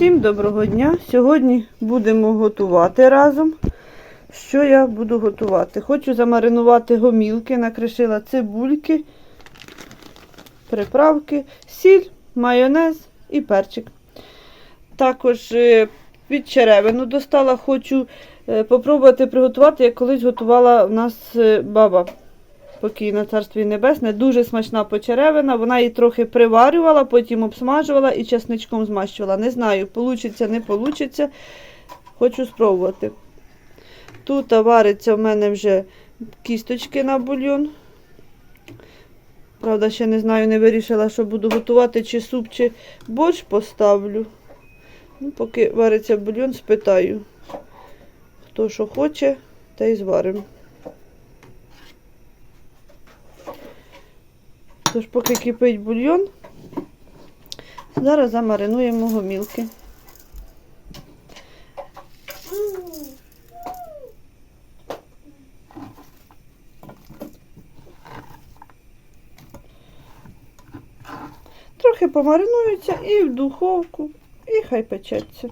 Всім доброго дня! Сьогодні будемо готувати разом. Що я буду готувати? Хочу замаринувати гомілки, накришила цибульки, приправки, сіль, майонез і перчик. Також е, від черевину достала, хочу е, попробувати приготувати, як колись готувала в нас е, баба. Покійна царство їй небесне, дуже смачна почеревина. Вона її трохи приварювала, потім обсмажувала і чесничком змащувала. Не знаю, получиться, не получиться. Хочу спробувати. Тут вариться в мене вже кісточки на бульйон. Правда, ще не знаю, не вирішила, що буду готувати, чи суп, чи борщ поставлю. Ну, поки вариться бульйон, спитаю. Хто що хоче, та й зваримо. Тож, поки кипить бульйон, зараз замаринуємо гомілки. Трохи помаринуються і в духовку, і хай печеться.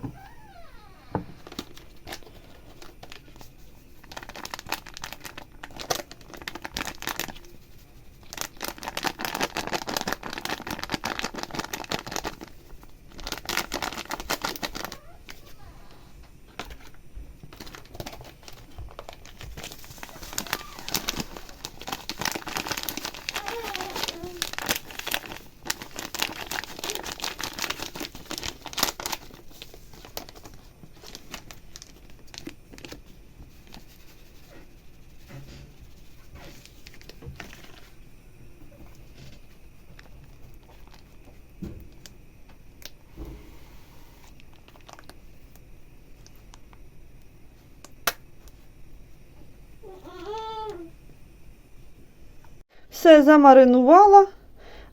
Все замаринувала,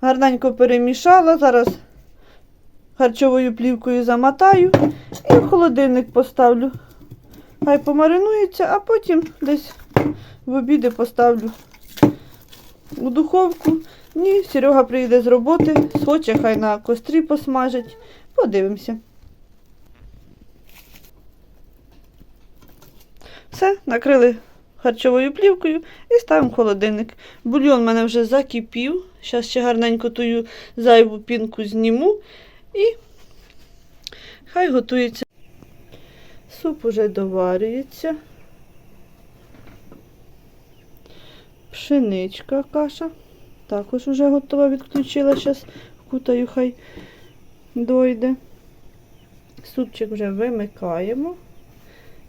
гарненько перемішала. Зараз харчовою плівкою замотаю і в холодильник поставлю. Хай помаринується, а потім десь в обіди поставлю у духовку. Ні, Серега приїде з роботи, схоче, хай на кострі посмажить. Подивимося. Все, накрили харчовою плівкою і ставимо в холодильник. Бульйон в мене вже закипів. Зараз ще гарненько тую зайву пінку зніму і хай готується. Суп уже доварюється. Пшеничка каша. Також вже готова, відключила. Зараз вкутаю, хай дойде. Супчик вже вимикаємо.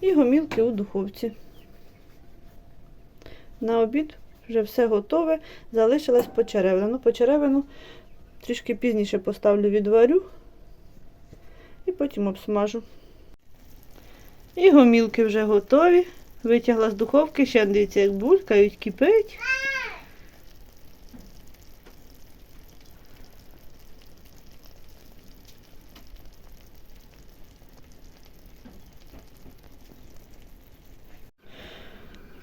І гомілки у духовці. На обід вже все готове. Залишилась почеревина. Ну, почеревину трішки пізніше поставлю відварю і потім обсмажу. І гомілки вже готові. Витягла з духовки, ще дивіться, як булькають, кипить.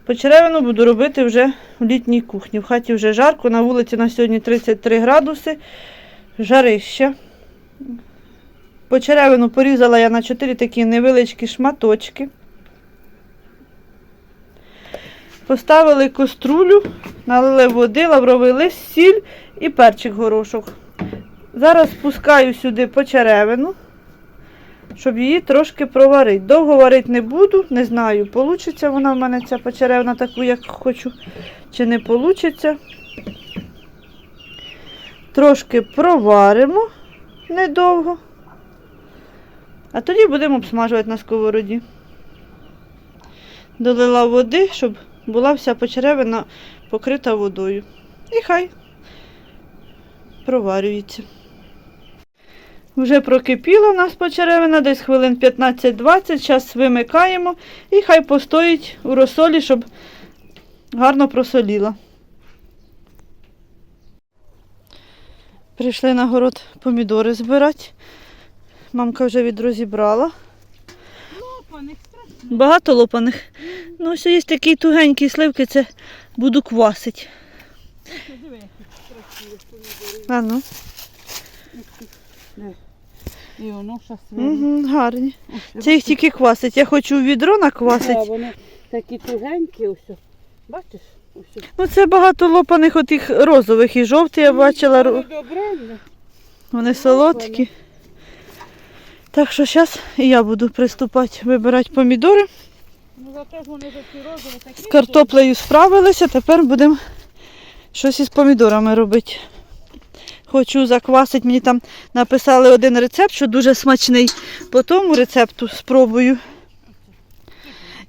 Почеревину буду робити вже в літній кухні. В хаті вже жарко, на вулиці на сьогодні 33 градуси, жарище. Почеревину порізала я на 4 такі невеличкі шматочки. Поставили каструлю, налили води, лавровий лист, сіль і перчик горошок. Зараз спускаю сюди почеревину, щоб її трошки проварити. Довго варити не буду, не знаю, вийде вона в мене ця почеревина таку, як хочу, чи не вийде. Трошки проваримо недовго. А тоді будемо обсмажувати на сковороді. Долила води, щоб була вся почеревина покрита водою. І хай проварюється. Вже прокипіла у нас почеревина, десь хвилин 15-20. Зараз вимикаємо і хай постоїть у розсолі, щоб гарно просоліла. Прийшли на город помідори збирати. Мамка вже відрозібрала. Лопаних. Багато лопаних. Ну, ось є такі тугенькі сливки, це буду квасити. А ну. І воно щасливе. Угу, гарні. Це їх тільки квасить. Я хочу в відро наквасити. вони такі тугенькі, ось. Бачиш? Ось. Ну це багато лопаних отих розових і жовті я бачила. Вони Вони солодкі. Так що зараз і я буду приступати вибирати помідори. Ну. З картоплею справилися, тепер будемо щось із помідорами робити. Хочу заквасити, мені там написали один рецепт, що дуже смачний. По тому рецепту спробую.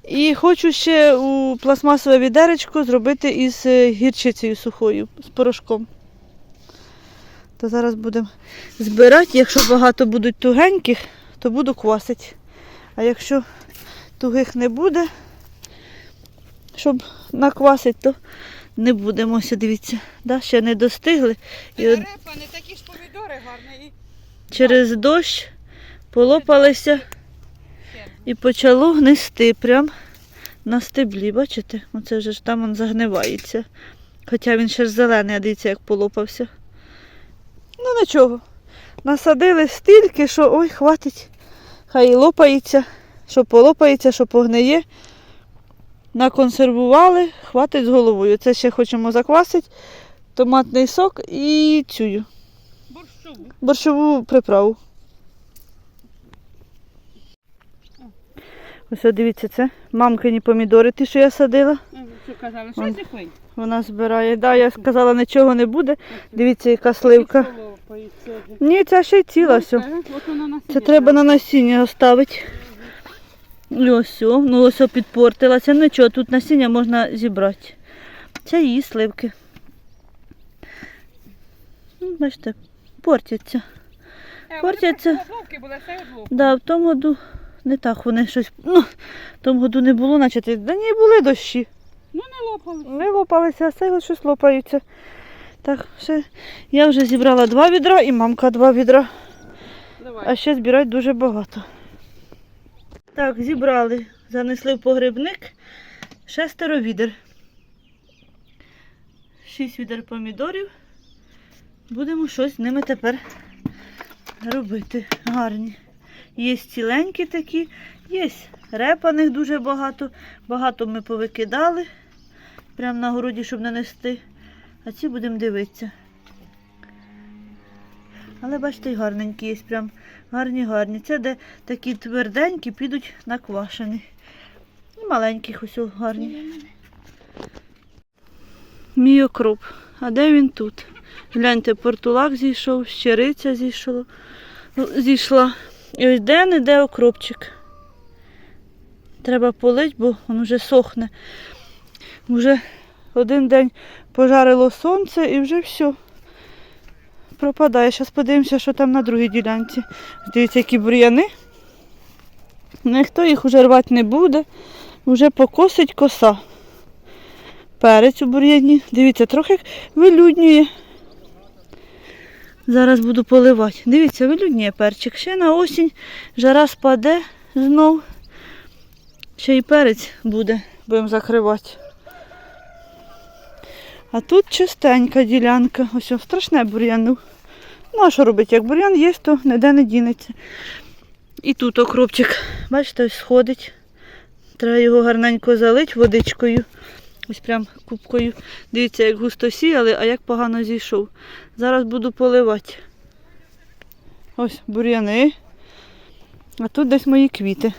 І хочу ще у пластмасове відеречко зробити із е, гірчицею сухою, з порошком. То зараз будемо збирати. Якщо багато будуть тугеньких, то буду квасити. А якщо тугих не буде, щоб наквасити, то не будемо. Ось, дивіться, да? ще не достигли. І от Репа, не такі ж помідори гарні. І через дощ полопалися і почало гнисти прям на стеблі. Бачите? Оце вже ж там він загнивається. Хоча він ще ж зелений, а дивіться, як полопався. Ну нічого. Насадили стільки, що ой, хватить. Хай і лопається, що полопається, що погниє. Наконсервували, хватить з головою. Це ще хочемо заквасити. Томатний сок і цю борщову. борщову приправу. Ось дивіться, це мамкині помідори, ті, що я садила. Ну, Що казали, що? Вона збирає. Да, я сказала, нічого не буде. Дивіться, яка сливка. Ні, ця ще й ціла все. Вона на Це треба на насіння оставити. І ось все. Ну ось підпортилася. Ну нічого, тут насіння можна зібрати. Це її сливки. Ну, Бачите, портяться. Портяться. Все одловки. Да, в тому году не так вони щось. Ну, в тому году не було, наче. ти- Да ні, були дощі. Ну не лопали. Не лопалися, а от щось лопаються. Так, ще я вже зібрала два відра і мамка два відра. Давай. А ще збирають дуже багато. Так, зібрали, занесли в погребник шестеро відер. Шість відер помідорів. Будемо щось з ними тепер робити. Гарні. Є ціленькі такі, є репаних дуже багато. Багато ми повикидали. Прямо на городі, щоб не нести. А ці будемо дивитися. Але бачите, й гарненькі є, прям гарні, гарні. Це де такі тверденькі підуть на квашені. І маленьких ось гарні. Мій окроп. А де він тут? Гляньте, портулак зійшов, щириця зійшла. зійшла. І ось де не де окропчик. Треба полить, бо він вже сохне. Вже один день пожарило сонце і вже все пропадає. Зараз подивимося, що там на другій ділянці. Дивіться, які бур'яни. Ніхто їх уже рвати не буде. Вже покосить коса. Перець у бур'яні. Дивіться, трохи вилюднює. Зараз буду поливати. Дивіться, вилюднює перчик. Ще на осінь жара спаде знов. Ще й перець буде, будемо закривати. А тут чистенька ділянка. Ось о, страшне бур'яну. Ну, а що робити? Як бур'ян є, то ніде не дінеться. І тут окропчик, бачите, ось сходить. Треба його гарненько залити водичкою. Ось прям кубкою. Дивіться, як густо сіяли, а як погано зійшов. Зараз буду поливати. Ось бур'яни. А тут десь мої квіти.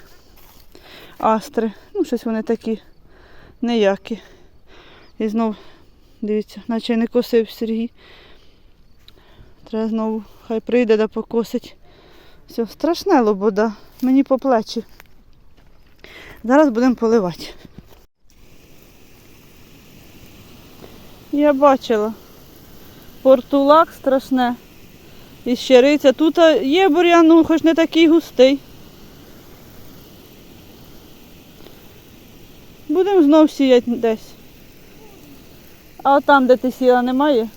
Астри. Ну, щось вони такі ніякі. І знов, дивіться, наче не косив Сергій. Треба знову, хай прийде да покосить. Все, страшне лобода, мені по плечі. Зараз будемо поливати. Я бачила. Портулак страшне. І щириця. Тут є бур'ян, ну хоч не такий густий. Будемо знов сіяти десь. А там, де ти сіла, немає?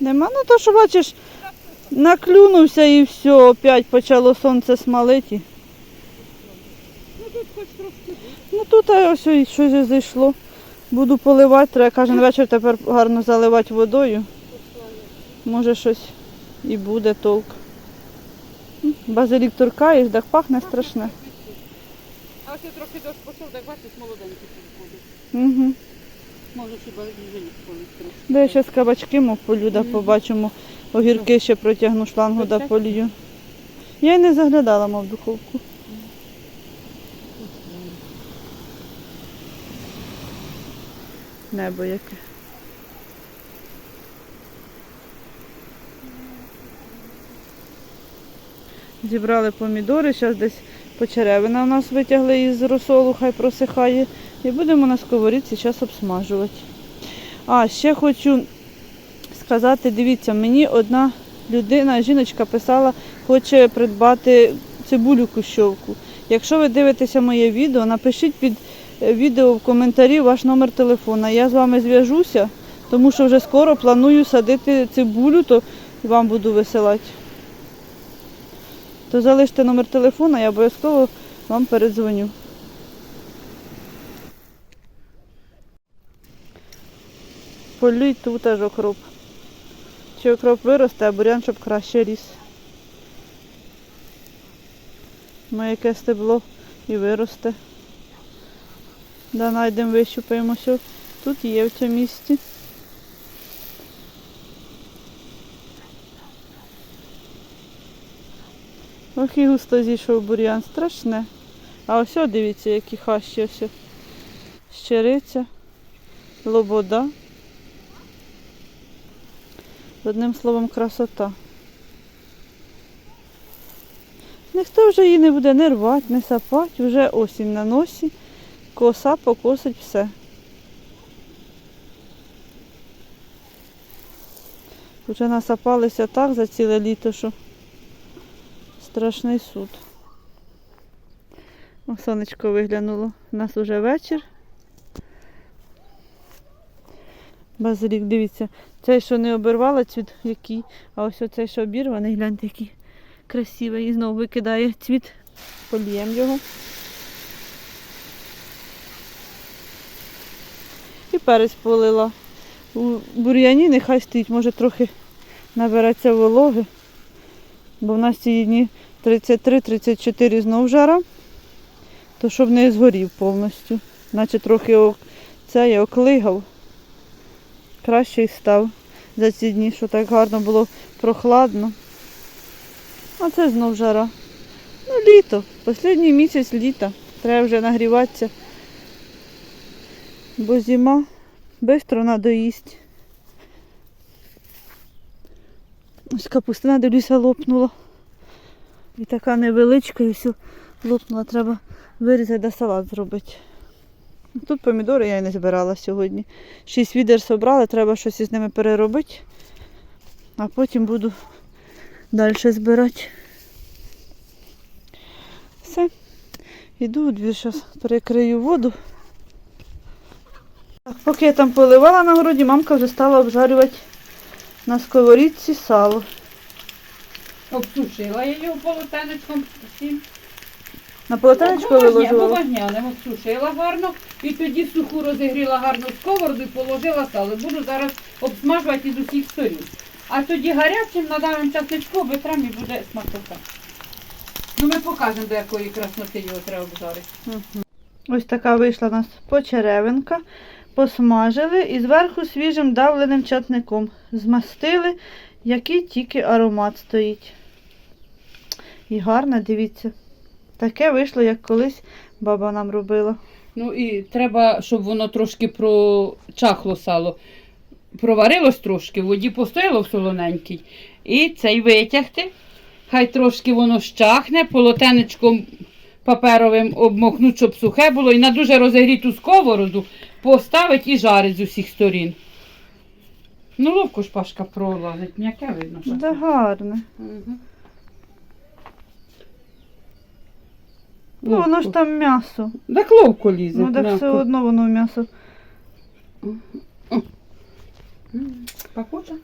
Нема, ну то що бачиш, наклюнувся і все, опять почало сонце смалити. Ну тут хоч трошки. Ну тут а, ось і щось зайшло. Буду поливати, треба кожен вечір тепер гарно заливати водою. Може щось і буде толк. Базилік торкаєш, так пахне страшне. А ось трохи дощ пішов, так бачиш, молоденький підходить. Угу. Може, хіба базилік полить Де я зараз кабачки мов полю, да побачимо. Огірки ще протягну шлангу да полію. Я й не заглядала, мов в духовку. Небо яке. Зібрали помідори, зараз десь почеревина у нас витягли із розсолу, хай просихає. І будемо на сковорідці зараз обсмажувати. А, ще хочу сказати, дивіться, мені одна людина, жіночка писала, хоче придбати цибулю кущовку. Якщо ви дивитеся моє відео, напишіть під е, відео в коментарі ваш номер телефона. Я з вами зв'яжуся, тому що вже скоро планую садити цибулю, то вам буду висилати. То залиште номер телефона, я обов'язково вам передзвоню. Полюй тут теж окроп. Чи окроп виросте, а бурян, щоб краще ріс. Ми яке стебло і виросте. Да, найдемо, вищупаємо все. Тут є в цьому місці. Ох густо зійшов бур'ян, страшне. А ось дивіться, які хащі ось. о. Щириця, лобода. Одним словом, красота. Ніхто вже її не буде не рвати, не сапати, вже осінь на носі, коса покосить все. Вже насапалися так за ціле літо, що страшний суд. О, сонечко виглянуло. У нас уже вечір. Базилік, дивіться, цей, що не обірвала цвіт, який, а ось оцей, що обірваний, гляньте, який красивий. І знову викидає цвіт, поліємо його. І перець полила. У бур'яні нехай стоїть, може трохи набереться вологи, бо в нас ці дні 33-34 знов жара, то щоб не згорів повністю, наче трохи о- цей оклигав кращий став за ці дні, що так гарно було прохладно. А це знов жара. Ну, літо, останній місяць літа. Треба вже нагріватися. Бо зима швидко надоїсть. Ось капустина, дивлюся, лопнула. І така невеличка, і все лопнула. Треба вирізати да салат зробити. Тут помідори я і не збирала сьогодні. Шість відер зібрали, треба щось із ними переробити, а потім буду далі збирати. Все. Іду у двір, зараз перекрию воду. Так, поки я там поливала на городі, мамка вже стала обжарювати на сковорідці сало. Обсушила я його полотенечком. всім. На полотенечко виложувала. Поважняли, обсушила гарно. І тоді суху розігріла гарну сковороду і положила сало. Буду зараз обсмажувати з усіх сторін. А тоді гарячим надавим часничку, витрам і буде смакота. Ну ми покажемо, до якої красноти його треба обжарити. Ось така вийшла у нас почеревинка. Посмажили і зверху свіжим давленим чатником. Змастили, який тільки аромат стоїть. І гарно, дивіться. Таке вийшло, як колись баба нам робила. Ну і треба, щоб воно трошки прочахло сало. Проварилось трошки, в воді постояло в солоненькій. І цей витягти. Хай трошки воно щахне, полотенечком паперовим обмокнуть, щоб сухе було, і на дуже розігріту сковороду поставить і жарить з усіх сторін. Ну, ловко ж пашка пролазить, м'яке видно. що Да це. гарне. Мгм. Ну, воно ж Ловко. там м'ясо. Так ловко лізе. Ну, так все одно воно м'ясо. Пахуче?